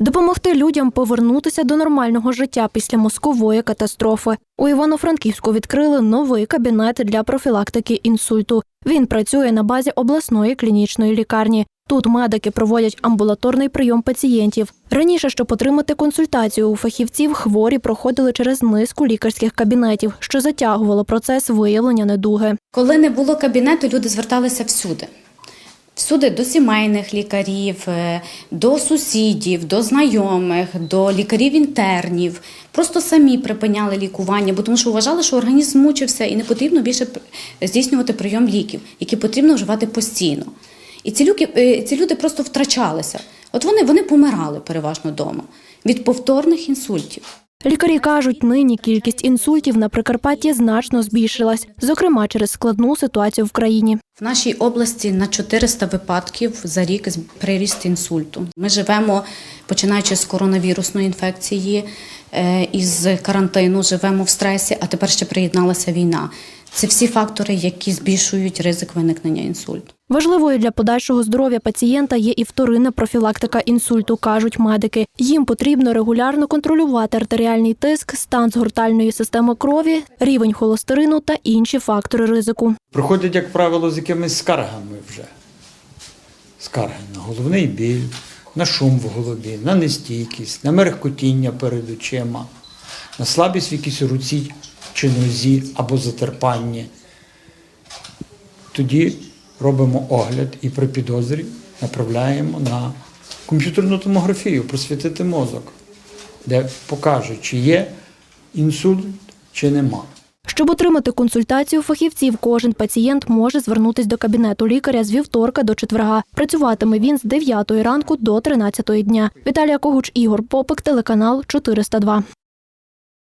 Допомогти людям повернутися до нормального життя після мозкової катастрофи. У Івано-Франківську відкрили новий кабінет для профілактики інсульту. Він працює на базі обласної клінічної лікарні. Тут медики проводять амбулаторний прийом пацієнтів. Раніше, щоб отримати консультацію у фахівців, хворі проходили через низку лікарських кабінетів, що затягувало процес виявлення недуги. Коли не було кабінету, люди зверталися всюди. Всюди до сімейних лікарів, е, до сусідів, до знайомих, до лікарів-інтернів. Просто самі припиняли лікування, бо тому що вважали, що організм змучився і не потрібно більше здійснювати прийом ліків, які потрібно вживати постійно. І ці, люки, е, ці люди просто втрачалися. От вони, вони помирали переважно вдома від повторних інсультів. Лікарі кажуть, нині кількість інсультів на Прикарпатті значно збільшилась, зокрема через складну ситуацію в країні. В нашій області на 400 випадків за рік приріст інсульту. Ми живемо, починаючи з коронавірусної інфекції, е, із карантину, живемо в стресі, а тепер ще приєдналася війна. Це всі фактори, які збільшують ризик виникнення інсульту. Важливою для подальшого здоров'я пацієнта є і вторинна профілактика інсульту, кажуть медики. Їм потрібно регулярно контролювати артеріальний тиск, стан згортальної системи крові, рівень холестерину та інші фактори ризику. Приходять, як правило, з якимись скаргами вже. Скарги на головний біль, на шум в голові, на нестійкість, на мерехкотіння перед очима, на слабість в якійсь руці чи нозі або затерпанні. Тоді робимо огляд і при підозрі направляємо на комп'ютерну томографію, просвітити мозок, де покажуть, чи є інсульт, чи нема. Щоб отримати консультацію фахівців, кожен пацієнт може звернутись до кабінету лікаря з вівторка до четверга. Працюватиме він з 9 ранку до 13 дня. Віталія Когуч, Ігор Попик, телеканал 402.